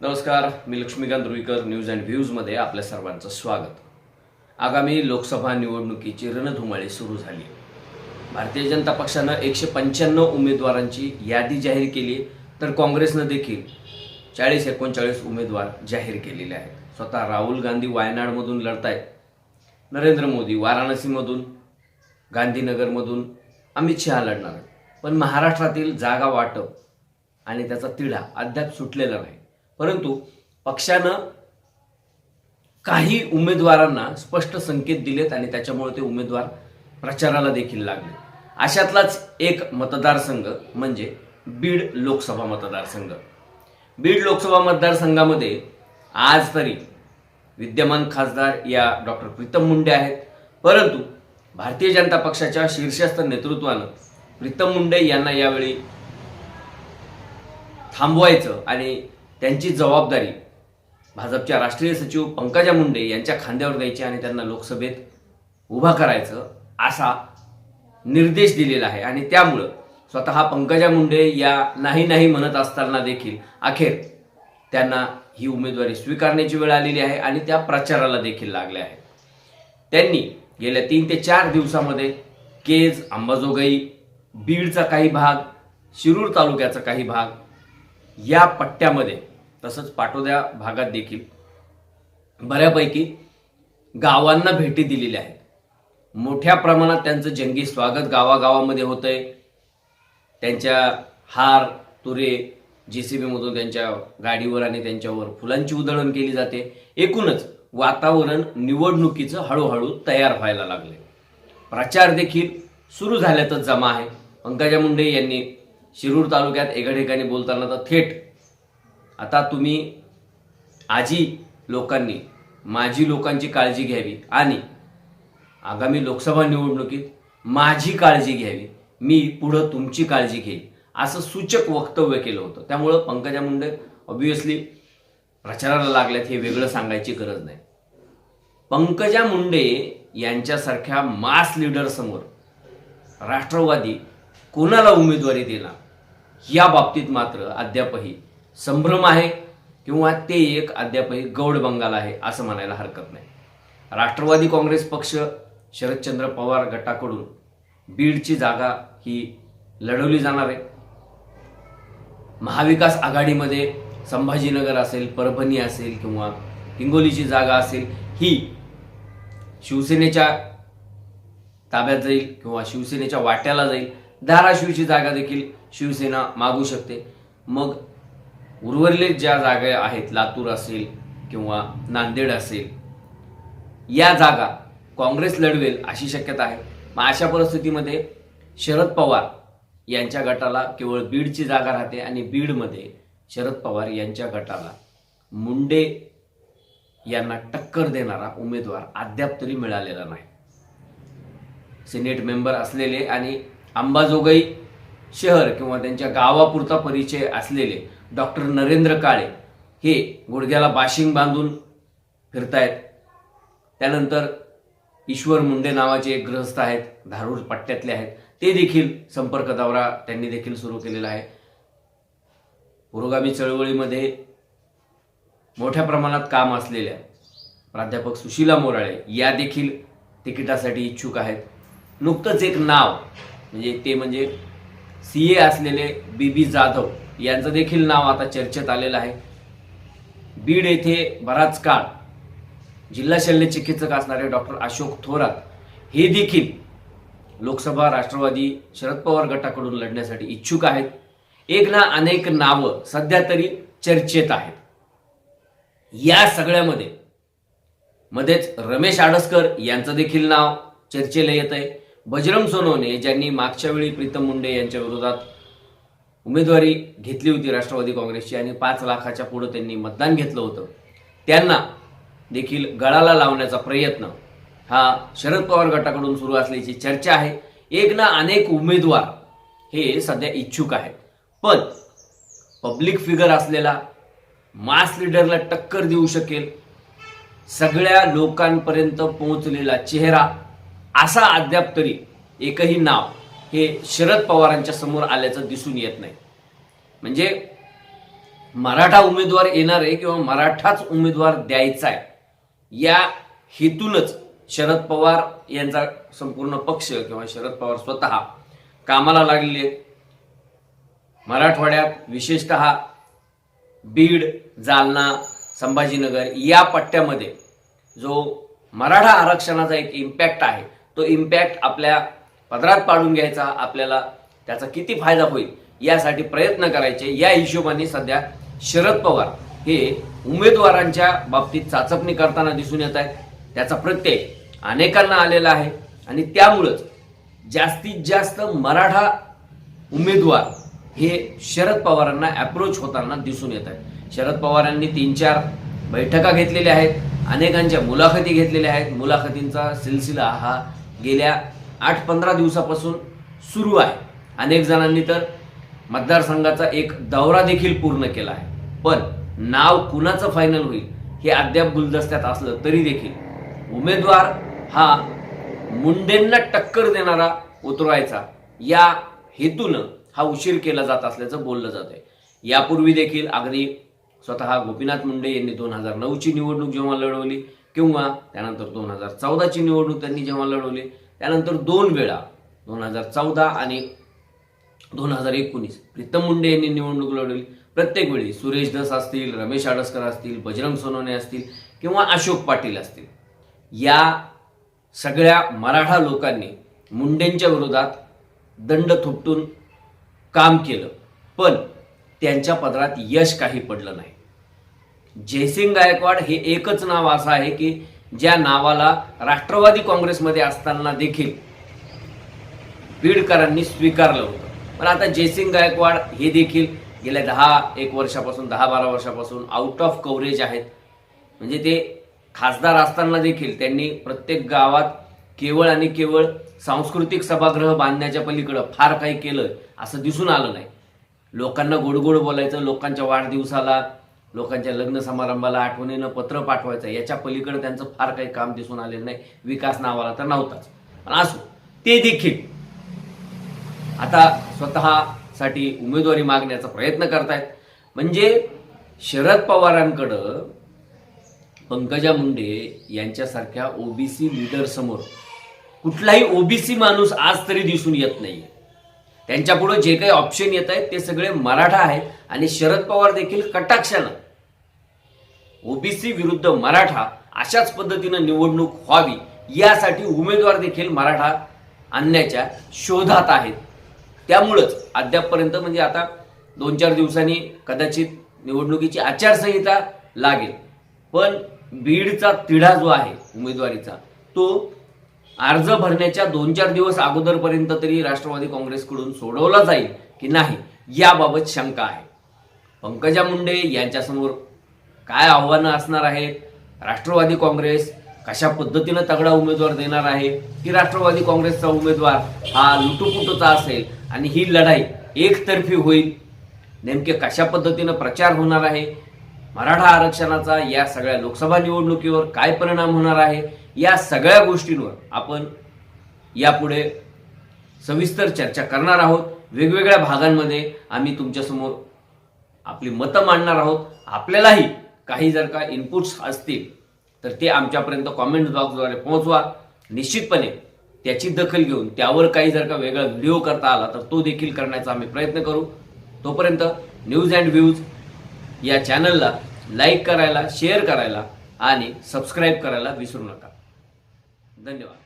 नमस्कार मी Laxmikant Ruikar news and व्ह्यूजमध्ये आपल्या सर्वांचं स्वागत. आगामी लोकसभा निवडणुकीची रणधुमाळी सुरू झाली. भारतीय जनता पक्षानं एकशे पंच्याण्णव उमेदवारांची यादी जाहीर केली तर काँग्रेसनं देखील चाळीस एकोणचाळीस उमेदवार जाहीर केलेले आहेत. स्वतः राहुल गांधी वायनाडमधून लढतायत. नरेंद्र मोदी वाराणसीमधून गांधीनगरमधून अमित शहा लढणार आहेत. पण महाराष्ट्रातील जागा वाटप आणि त्याचा तिढा अद्याप सुटलेला नाही. परंतु पक्षानं काही उमेदवारांना स्पष्ट संकेत दिलेत आणि त्याच्यामुळे ते उमेदवार प्रचाराला देखील लागले. अशातलाच एक मतदारसंघ म्हणजे बीड लोकसभा मतदारसंघ. बीड लोकसभा मतदारसंघामध्ये आज तरी विद्यमान खासदार या डॉक्टर प्रीतम मुंडे आहेत. परंतु भारतीय जनता पक्षाच्या शीर्षस्थ नेतृत्वानं प्रीतम मुंडे यांना यावेळी थांबवायचं आणि त्यांची जबाबदारी भाजपच्या राष्ट्रीय सचिव पंकजा मुंडे यांच्या खांद्यावर द्यायची आणि त्यांना लोकसभेत उभा करायचं असा निर्देश दिलेला आहे. आणि त्यामुळं स्वतः पंकजा मुंडे या नाही नाही म्हणत असताना देखील अखेर त्यांना ही उमेदवारी स्वीकारण्याची वेळ आलेली आहे आणि त्या प्रचाराला देखील लागल्या आहेत. त्यांनी गेल्या तीन ते चार दिवसामध्ये केज अंबाजोगाई बीडचा काही भाग शिरूर तालुक्याचा काही भाग या पट्ट्यामध्ये तसंच पाटोद्या भागात देखील बऱ्यापैकी गावांना भेटी दिलेल्या आहेत. मोठ्या प्रमाणात त्यांचं जंगी स्वागत गावागावामध्ये होतंय. त्यांच्या हार तुरे जे सी बीमधून त्यांच्या गाडीवर आणि त्यांच्यावर फुलांची उधळण केली जाते. एकूणच वातावरण निवडणुकीचं हळूहळू तयार व्हायला लागले प्रचार देखील सुरू झाल्यातच जमा आहे. पंकजा मुंडे यांनी शिरूर तालुक्यात एका ठिकाणी बोलताना तर थेट आता तुम्ही आजी लोकांनी माझी लोकांची काळजी घ्यावी आणि आगामी लोकसभा निवडणुकीत माझी काळजी घ्यावी मी पुढं तुमची काळजी घेईन असं सूचक वक्तव्य केलं होतं. त्यामुळं पंकजा मुंडे ऑब्विसली प्रचाराला लागल्यात हे वेगळं सांगायची गरज नाही. पंकजा मुंडे यांच्यासारख्या मास लिडरसमोर राष्ट्रवादी कोणाला उमेदवारी देणार? या बाबतीत मात्र अद्यापही संभ्रम आहे किंवा ते एक अद्यापही गौड बंगाल आहे असं म्हणायला हरकत नाही. राष्ट्रवादी काँग्रेस पक्ष शरदचंद्र पवार गटाकडून बीडची जागा ही लढवली जाणार आहे. महाविकास आघाडीमध्ये संभाजीनगर असेल परभणी असेल किंवा हिंगोलीची जागा असेल ही शिवसेनेच्या ताब्यात जाईल किंवा शिवसेनेच्या वाट्याला जाईल. धाराशिवची जागा देखील शिवसेना मागू शकते. मग उर्वरित ज्या जागा आहेत लातूर असेल किंवा नांदेड असेल या जागा काँग्रेस लढवेल अशी शक्यता आहे. मग अशा परिस्थितीमध्ये शरद पवार यांच्या गटाला केवळ बीडची जागा राहते आणि बीडमध्ये शरद पवार यांच्या गटाला मुंडे यांना टक्कर देणारा उमेदवार अद्याप तरी मिळालेला नाही. सिनेट मेंबर असलेले आणि अंबाजोगाई शहर किंवा त्यांच्या गावापुरता परिचय असलेले डॉक्टर नरेंद्र काळे हे गुडघ्याला बाशिंग बांधून फिरतायत. त्यानंतर ईश्वर मुंडे नावाचे एक ग्रहस्थ आहेत धारूर पट्ट्यातले आहेत. ते देखील संपर्क दौरा त्यांनी देखील सुरू केलेला आहे. पुरोगामी चळवळीमध्ये मोठ्या प्रमाणात काम असलेल्या प्राध्यापक सुशीला मोराळे या देखील तिकिटासाठी इच्छुक आहेत. नुकतंच एक नाव म्हणजे ते म्हणजे सी ए असलेले बी बी जाधव यांचं देखील नाव आता चर्चेत आलेलं आहे. बीड येथे बराच काळ जिल्हा शल्य चिकित्सक असणारे डॉक्टर अशोक थोरात हे देखील लोकसभा राष्ट्रवादी शरद पवार गटाकडून लढण्यासाठी इच्छुक आहेत. एक ना अनेक नावं सध्या तरी चर्चेत आहेत. या सगळ्यामध्ये मध्येच रमेश आडसकर यांचं देखील नाव चर्चेला येत आहे बजरंग सोनवणे ज्यांनी मागच्या वेळी प्रीतम मुंडे यांच्या विरोधात उमेदवारी घेतली होती राष्ट्रवादी काँग्रेसची आणि पाच लाखाच्या पुढं त्यांनी मतदान घेतलं होतं. त्यांना देखील गळाला लावण्याचा प्रयत्न हा शरद पवार गटाकडून सुरू असल्याची चर्चा आहे. एक ना अनेक उमेदवार हे सध्या इच्छुक आहेत. पण पब्लिक फिगर असलेला मास लीडरला टक्कर देऊ शकेल सगळ्या लोकांपर्यंत पोहोचलेला चेहरा असा अद्याप तरी एकही नाव हे शरद पवारांच्या समोर आल्याचं दिसून येत नाही. म्हणजे मराठा उमेदवार येणार आहे किंवा मराठाच उमेदवार द्यायचा आहे या हेतूनच शरद पवार यांचा संपूर्ण पक्ष किंवा शरद पवार स्वतः कामाला लागलेले आहेत. मराठवाड्यात विशेषतः बीड जालना संभाजीनगर या पट्ट्यामध्ये जो मराठा आरक्षणाचा एक इम्पॅक्ट आहे तो इम्पॅक्ट आपल्या पदरात पाडून घ्यायचा आपल्याला त्याचा किती फायदा होईल यासाठी प्रयत्न करायचे. या हिशोबाने सध्या शरद पवार हे उमेदवारांच्या बाबतीत चाचपणी करताना दिसून येत आहेत. त्याचा प्रत्यय अनेकांना आलेला आहे आणि त्यामुळंच जास्तीत जास्त मराठा उमेदवार हे शरद पवारांना अप्रोच होताना दिसून येत आहे शरद पवारांनी तीन चार बैठका घेतलेल्या आहेत. अनेकांच्या मुलाखती घेतलेल्या आहेत. मुलाखतींचा सिलसिला हा गेल्या आठ पंधरा दिवसापासून सुरू आहे. अनेक जणांनी तर मतदारसंघाचा एक दौरा देखील पूर्ण केला आहे. पण नाव कुणाचं फायनल होईल हे अद्याप गुलदस्त्यात असलं तरी देखील उमेदवार हा मुंडेंना टक्कर देणारा उतरवायचा या हेतूनं हा उशीर केला जात असल्याचं बोललं जात आहे यापूर्वी देखील अगदी स्वतः गोपीनाथ मुंडे यांनी दोन हजार नऊची निवडणूक जेव्हा लढवली किंवा त्यानंतर दोन हजार चौदाची निवडणूक त्यांनी जेव्हा लढवली त्यानंतर दोन वेळा दोन हजार चौदा आणि दोन हजार एकोणीस प्रीतम मुंडे यांनी निवडणूक लढवली. प्रत्येक वेळी सुरेश धस असतील रमेश आडसकर असतील बजरंग सोनवणे असतील किंवा अशोक पाटील असतील. या सगळ्या मराठा लोकांनी मुंडेंच्या विरोधात दंड थोपटून काम केलं. पण त्यांच्या पदरात यश काही पडलं नाही. जयसिंग गायकवाड हे एकच नाव असं आहे की ज्या नावाला राष्ट्रवादी काँग्रेसमध्ये असताना देखील बीडकरांनी स्वीकारलं होतं. पण आता जयसिंग गायकवाड हे देखील गेल्या दहा एक वर्षापासून दहा बारा वर्षापासून आउट ऑफ कव्हरेज आहेत. म्हणजे ते खासदार असताना देखील त्यांनी प्रत्येक गावात केवळ आणि केवळ सांस्कृतिक सभागृह बांधण्याच्या पलीकडं फार काही केलं असं दिसून आलं नाही. लोकांना गोडगोड बोलायचं लोकांच्या वाढदिवसाला लोकांच्या लग्न समारंभाला आठवणीनं पत्र पाठवायचं याच्या पलीकडे त्यांचं फार काही काम दिसून आलेलं नाही. विकास नावाला तर नव्हताच. पण असो ते देखील आता स्वतःसाठी उमेदवारी मागण्याचा प्रयत्न करतायत. म्हणजे शरद पवारांकडं पंकजा मुंडे यांच्यासारख्या ओबीसी लीडर समोर कुठलाही ओबीसी माणूस आज तरी दिसून येत नाही त्यांच्यापुढे जे काही ऑप्शन येत आहेत ते सगळे मराठा आहेत. आणि शरद पवार देखील कटाक्षानं ओबीसी विरुद्ध मराठा अशाच पद्धतीनं निवडणूक व्हावी यासाठी उमेदवार देखील मराठा आणण्याच्या शोधात आहेत. त्यामुळंच अद्यापपर्यंत म्हणजे आता दोन चार दिवसांनी कदाचित निवडणुकीची आचारसंहिता लागेल. पण बीडचा तिढा जो आहे उमेदवारीचा तो अर्ज भरण्याच्या दोन चार दिवस अगोदरपर्यंत तरी राष्ट्रवादी काँग्रेसकडून सोडवला जाईल की नाही याबाबत शंका आहे. पंकजा मुंडे यांच्यासमोर काय आव्हानं असणार आहेत? राष्ट्रवादी काँग्रेस कशा पद्धतीनं तगडा उमेदवार देणार आहे? की राष्ट्रवादी काँग्रेसचा उमेदवार हा लुटुपुटूचा असेल आणि ही लढाई एकतर्फी होईल. नेमके कशा पद्धतीनं प्रचार होणार आहे? मराठा आरक्षणाचा या सगळ्या लोकसभा निवडणुकीवर काय परिणाम होणार आहे? या सगळ्या गोष्टींवर आपण यापुढे सविस्तर चर्चा करणार आहोत. वेगवेगळ्या भागांमध्ये आम्ही तुमच्यासमोर आपली मतं मांडणार आहोत. आपल्यालाही काही जर का इनपुट्स असतील तर ते आमच्यापर्यंत कॉमेंट बॉक्सद्वारे पोहोचवा. निश्चितपणे त्याची दखल घेऊन त्यावर काही जर का वेगळा व्हिडिओ करता आला तर तो देखील करण्याचा आम्ही प्रयत्न करू. तोपर्यंत न्यूज अँड व्ह्यूज या चॅनलला लाईक करायला शेअर करायला आणि सबस्क्राईब करायला विसरू नका. धन्यवाद.